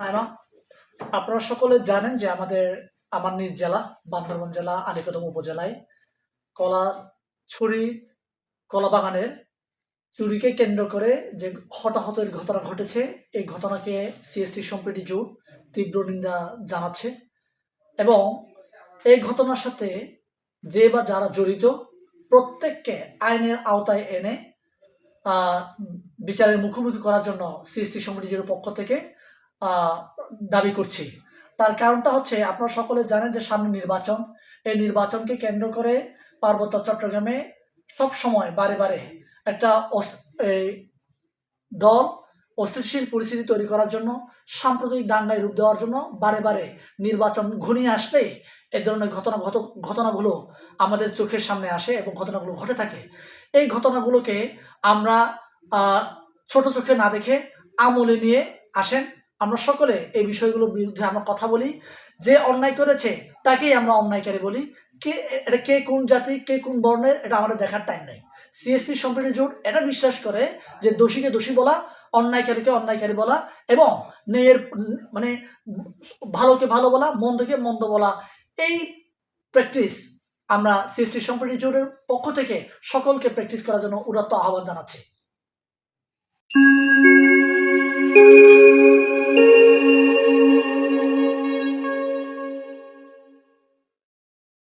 রায়মা আপনারা সকলে জানেন যে আমাদের আমার নিজ জেলা, বান্দরবান জেলা আলীকদম উপজেলায় কলা ছুরি, কলা বাগানের চুরিকে কেন্দ্র করে যে হতাহতের ঘটনা ঘটেছে, এই ঘটনাকে সিএসটি সম্প্রীতি জোট তীব্র নিন্দা জানাচ্ছে এবং এই ঘটনার সাথে যে বা যারা জড়িত, প্রত্যেককে আইনের আওতায় এনে বিচারের মুখোমুখি করার জন্য সিএসটি সমিতির পক্ষ থেকে দাবি করছি। তার কারণটা হচ্ছে, আপনারা সকলে জানেন যে সামনে নির্বাচন। এই নির্বাচনকে কেন্দ্র করে পার্বত্য চট্টগ্রামে সব সময় বারে বারে একটা দল অস্থিতিশীল পরিস্থিতি তৈরি করার জন্য, সাম্প্রতিক দাঙ্গায় রূপ দেওয়ার জন্য বারে বারে নির্বাচন ঘনিয়ে আসলে এ ধরনের ঘটনা ঘট, ঘটনাগুলো আমাদের চোখের সামনে আসে এবং ঘটনাগুলো ঘটে থাকে। এই ঘটনাগুলোকে আমরা ছোট চোখে না দেখে আমলে নিয়ে আসেন। আমরা সকলে এই বিষয়গুলোর বিরুদ্ধে আমরা কথা বলি। যে অন্যায় করেছে তাকেই আমরা অন্যায়কারী বলি। কে এটা কে কোন জাতি কে কোন বর্ণের এটা আমাদের দেখার টাইম নেই। সিএসটি সম্প্রীতি জোট এটা বিশ্বাস করে যে দোষীকে দোষী বলা অন্যায়কারীকে অন্যায়কারী বলা এবং ন্যায়ের উম, মানে ভালোকে ভালো বলা মন্দকে মন্দ বলা এই প্র্যাকটিস আমরা সিএসটি সম্প্রীতি জোটের পক্ষ থেকে সকলকে প্র্যাকটিস করার জন্য উদাত্ত আহ্বান জানাচ্ছি।